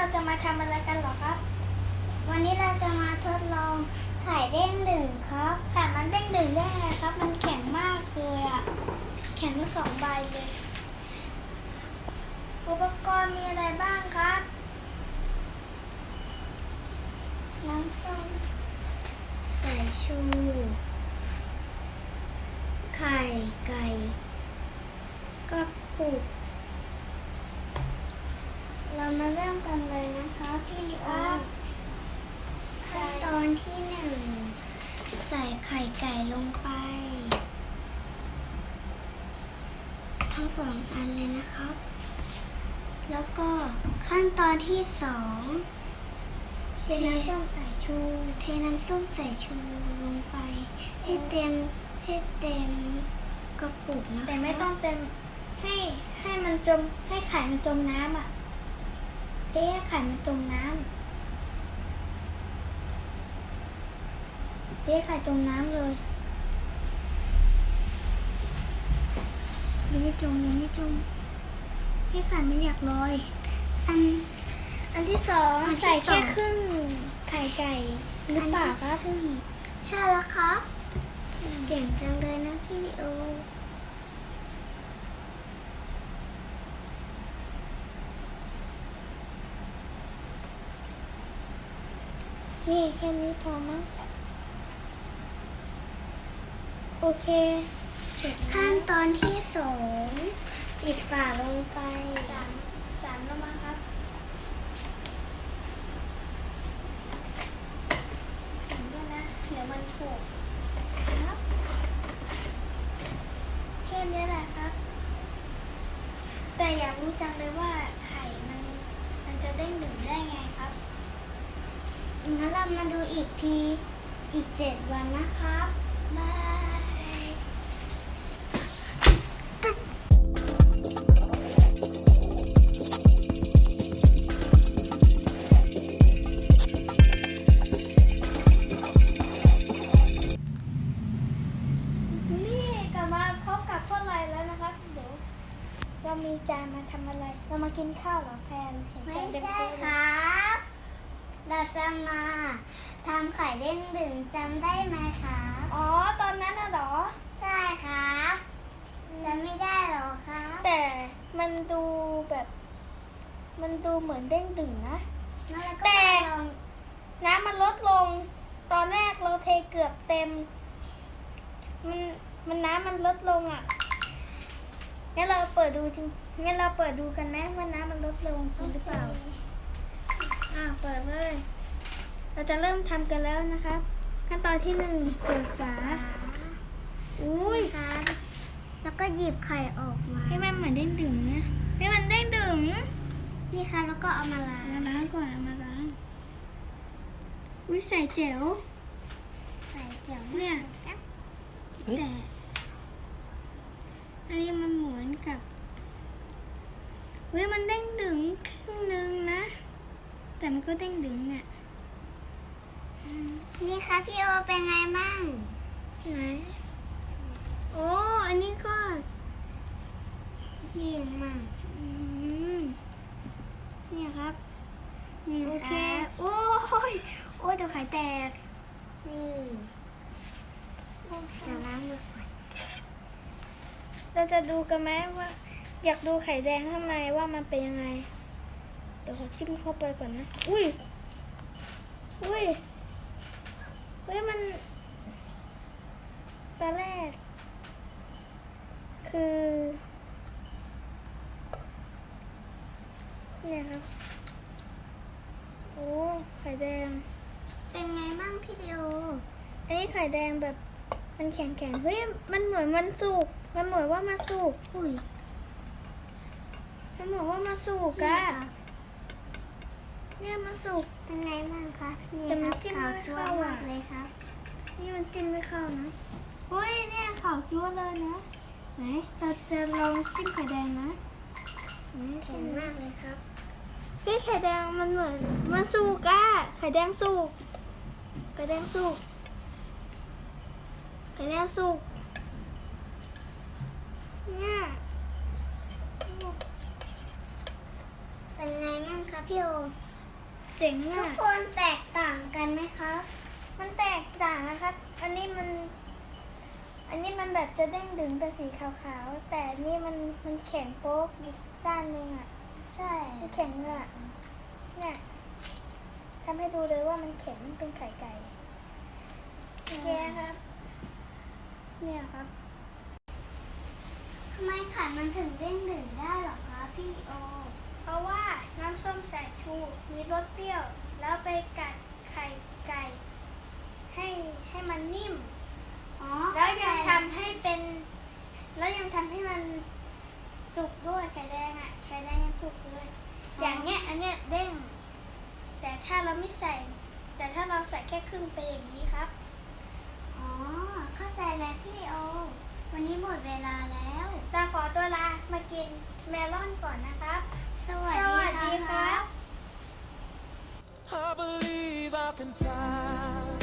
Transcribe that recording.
เราจะมาทำอะไรกันหรอครับ วันนี้เราจะมาทดลองไข่เด้งดึงครับไข่มันเด้งดึงได้ไงครับ มันแข็งมากเลยอะแข็งทั้งสองใบเลย อุปกรณ์มีอะไรบ้างครับ น้ำส้มใส่ชู ไข่ไก่กระปุก เรามาเริ่มกันเลยนะคะพี่ลิโอ ครับ ขั้นที่หนึ่งใส่ไข่ไก่ลงไป ทั้งสองอันเลยนะครับ แล้วก็ขั้นตอนที่สองเทน้ำส้มสายชู เทน้ำส้มสายชูลงไป ให้เต็มให้เต็มกระปุกนะคะแต่ไม่ต้องเต็มให้ให้มันจมให้ไข่มันจมน้ำอะเทให้ไข่มันจมน้ำ เทให้ไข่จมน้ำเลยยังไม่จมยังไม่จมให้ไข่มันอยากลอย อัน อันที่สองอันที่ใส่แค่สอง ครึ่งไข่ไก่หรือเปล่าครับซึ่งใช่แล้วครับเก่งจังเลยนะพี่ลิโอนี่แค่นี้พอมั้ง โอเคเสร็จแล้วขั้นตอนที่สองปิดฝาลงไปสามสามแล้วมั้งครับสามด้วยนะเดี๋ยวมันผูกครับแค่นี้แหละครับ แต่อยากรู้จังเลยว่าไข่มันมันจะเด้งดึงได้ไงครับงั้นเรามาดูอีกทีอีกเจ็ดวันนะครับ บาย นข้าวเหรอแพนเห็นไม่จานเต็มใช่โต๊ะคเลยรับ เราจะมาทำไข่เด้งดึงจำได้ไหมครับอ๋อ ตอนนั้นน่ะเหรอ ใช่ครับจำไม่ได้หรอครับ แต่มันดูแบบ มันดูเหมือนเด้งดึงนะแล้วเราก็แต่มาลองน้ำมันลดลง ตอนแรกเราเทเกือบเต็ม มันมันน้ำมันลดลงอะ งั้นเราเปิดดูจริงงั้นเราเปิดดูกันไหมว่าน้ำมันลดลงจริงหรือเปล่า อ่าเปิดเลย เราจะเริ่มทำกันแล้วนะครับขั้นตอนที่หนึ่งเปิดฝา อุ้ยครับแล้วก็หยิบไข่ออกมา ให้มันเหมือนเด้งดึงนะ ให้มันเด้งดึงนี่ค่ะแล้วก็เอามาล้างมาล้างก่อนเอามาล้าง อุ้ยใส่เจลใส่เจียวเนี่ยครับแต่ อันนี้มันเหมือนกับเฮ้ยมันเด้งดึงครึ่งหนึงนะ แต่มันก็เด้งดึงเนี่ยนี่ค่ะพี่โอเป็นไงบ้างไหนโอ้อันนี้ก็ดีมากอืมเนี่ยครับนี่โอเคครับโอ้ยโอ้ยเดี๋ยวไข่แตกนี่เดี๋ยวล้างมือก่อน เราจะดูกันไหมว่า อยากดูไข่แดงข้างในว่ามันเป็นยังไง เดี๋ยวขอจิ้มเข้าไปก่อนนะ อุ้ย อุ้ย เฮ้ยมัน ตอนแรก คือ เนี่ยครับโอ้ไข่แดง เป็นไงบ้างพี่ลิโออันนี้ไข่แดงแบบมันแข็งแข็งๆ เฮ้ย มันเหมือนมันสุก มันเหมือนว่ามาสุกอุ้ยมันเหมือนว่ามาสุกนี่อะค่ะเนี่ยมาสุกเป็นไงบ้างคะนี่แต่คมัรันบจิ้มขาวไม่จั๊วเข้าอะมากเลยครับ นี่มันจิ้มไม่เข้านะเฮ้ยเนี่ยขาวจั๊วเลยนะไหนเราจะลองจิ้มไข่แดงนะไหนแข็จิ้งมมากเลยครับเฮ้ยไข่แดงมันเหมือนมันสุกอะไข่แดงสุกไข่แดงสุกไข่แดงสุก เนี่ยคะพี่โอเจ๋งทุกอะคนแตกต่างกันไหมครับมันแตกต่างนะครับอันนี้มัน อันนี้มันแบบจะเด้งดึงเป็นสีขาวๆ แต่อันนี่มันมันแข็งโป๊กอีกด้านหนึ่งอะใช่ มันแข็งเลยอะเนี่ยทำให้ดูเลยว่ามันแข็งเป็นไข่ไก่แกครับ เนี่ยครับทำ ไมไข่มันถึงเด้งดึงได้เหรอคะพี่โอ เพราะว่าน้ำส้มสายชูมีรสเปรี้ยว แล้วไปกัดไข่ไก่ ให้ให้มันนิ่ม อ๋อแล้วยังเข้าใจทำให้เป็น แล้วยังทำให้มันสุกด้วยไข่แดงอะไข่แดงยังสุกเลย อย่างเงี้ยอันเนี้ยเด้ง แต่ถ้าเราไม่ใส่ แต่ถ้าเราใส่แค่ครึ่งเป็นอย่างนี้ครับ อ๋อ เข้าใจแล้วพี่โอ วันนี้หมดเวลาแล้ว ตาขอตัวลามากิน เมลอนก่อนนะครับสวัสดีวัสดีครับ I believe I can fly.